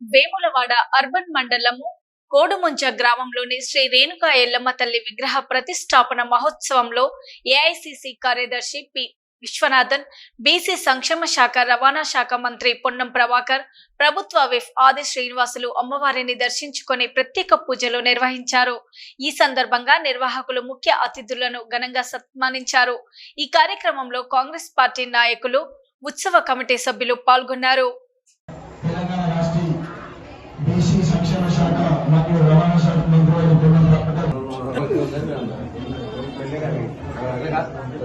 Vemulawada urban మండలము కోడుముంచ గ్రామంలోని శ్రీ రేణుకా ఎల్లమ్మ తల్లి విగ్రహ ప్రతిష్టాపన మహోత్సవంలో ఏఐసిసి కార్యదర్శి పి విశ్వనాథన్ బీసీ సంక్షేమ శాఖ రవాణా శాఖ మంత్రి పొన్నం ప్రభాకర్ ప్రభుత్వ విఫ్ ఆది శ్రీనివాసులు అమ్మవారిని దర్శించుకొని ప్రత్యేక పూజలు నిర్వహించారు. ఈ సందర్భంగా నిర్వాహకులు ముఖ్య అతిథులను ఘనంగా సన్మానించారు. ఈ కార్యక్రమంలో కాంగ్రెస్ పార్టీ నాయకులు ఉత్సవ కమిటీ సభ్యులు పాల్గొన్నారు.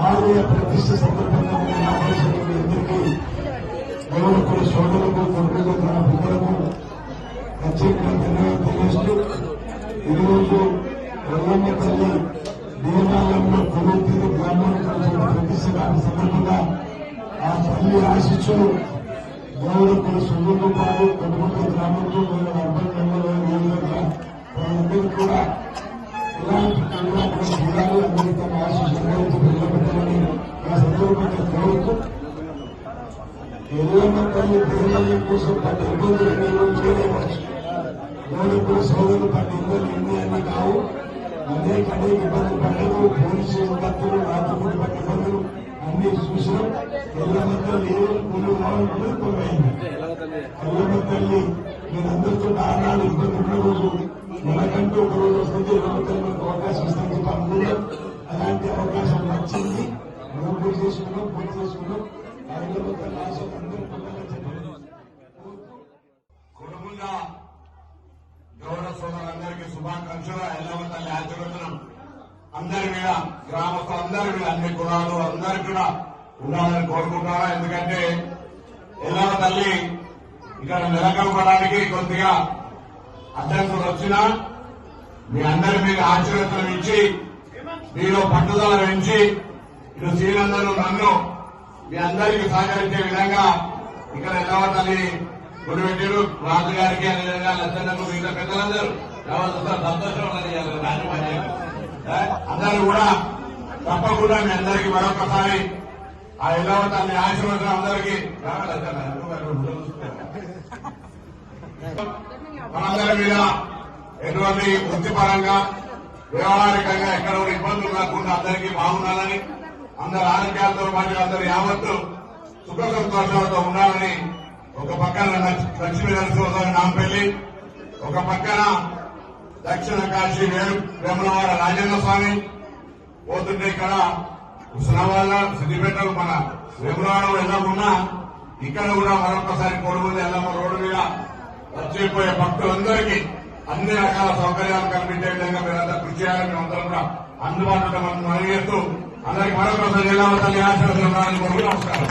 ఆలయ ప్రతిష్ట సందర్భంగా ఉన్న అందరికీ గౌరవ సోదరులకు కొడుకులకు మన పిల్లలకు ప్రత్యేకంగా తెలియజేస్తూ ఈరోజు ఎల్లమ్మ తల్లి దేవాలయంలో కొలువుతీరు బ్రాహ్మణ ప్రతిష్ట కాని సందర్భంగా ఆ తల్లి ఆశిస్సులు గౌరవ సొంతకు పాటు కొడుకుల గ్రామంలో వేరే అర్బన్ మెంబర్లు వేరే వాళ్ళందరూ కూడా ఇలాంటి ప్రోగ్రాంలు చూడాలి అందరికీ తమ ఆశీస్సులు నిలబెట్టాలని ఆ సందర్భంగా కోరుతూ ఎల్లమ్మ తల్లి కోసం పడ్డ ఇబ్బందులు మీరు చేయలేవచ్చు గౌరవ సోదరులు పడ్డ ఇబ్బందులు ఎన్ని అన్ని కావు అనేక అనేక ఇబ్బందులు పోలీసు భక్తులు పడ్డ ఇబ్బందులు అన్ని చూసినాం ఎల్లమ్మ తల్లి ఏ పులు రావాలనుకున్నది తల్లి మీరందరితో నాణాలు ఇబ్బంది రోజు మనకంటూ ఒక రోజు వస్తుంది అవకాశం ఇస్తామని చెప్పి అనుకున్నాం అలాంటి అవకాశం వచ్చింది మనం చేసుకున్నాం పూజ చేసుకున్నాం ఆ ఎల్లమ్మ తల్లి ఆశలు అందరూ పొందాలని చెప్పి కుటుంబంగా గౌరవ సోదరులందరికీ శుభాకాంక్షలు. ఎల్లవ తల్లి ఆశీర్వచనం. అందరి మీద గ్రామస్తులందరి మీద అన్ని కులాలు అందరికి కూడా ఉండాలని కోరుకుంటున్నాను ఎందుకంటే ఎల్లవ తల్లి ఇక్కడ నెలకొల్పడానికి కొద్దిగా అధ్యక్షులు వచ్చినా మీ అందరి మీద ఆశీర్వచనం ఇచ్చి మీలో పట్టుదల పెంచి ఇటు శ్రీనందను నన్ను మీ అందరికీ సహకరించే విధంగా ఇక్కడ ఎల్లవ తల్లి గుడివెట్టారు రాజు గారికి అదేవిధంగా లచ్చన్నకు మిగతా పెద్దలందరూ సంతోషం ఉన్నది అందరూ కూడా తప్పకుండా మీ అందరికీ మరొకసారి ఆ ఎల్లవ తల్లి ఆశీర్వచనం అందరికీ. మనందరి మీద ఎటువంటి వృత్తిపరంగా వ్యవహారికంగా ఎక్కడ కూడా ఇబ్బందులు రాకుండా అందరికీ బాగుండాలని అందరు ఆరోగ్యాలతో పాటు అందరి యావత్తు సుఖ సంతోషాలతో ఉండాలని ఒక పక్కన లక్ష్మీ నరసింహస్వామి నాంపల్లి ఒక పక్కన దక్షిణ కాశీ వేరు వేములవాడ రాజేంద్ర స్వామి పోతుంటే ఇక్కడ హుస్నాబాద్ సిద్దిపేటలు మన వేమలవాడ వెళ్ళకుండా ఇక్కడ కూడా మరొకసారి కొడుగుంది ఎల్లమ్మ రోడ్డు మీద వచ్చిపోయే భక్తులందరికీ అన్ని రకాల సౌకర్యాలు కల్పించే విధంగా మీరంతా కృషి చేయాలని మేమందరం కూడా అందుబాటులో మనం మనవి చేస్తూ అందరికీ మరొకసారి ఎల్లమ్మ తల్లి ఆశీర్వదించడానికి నమస్కారం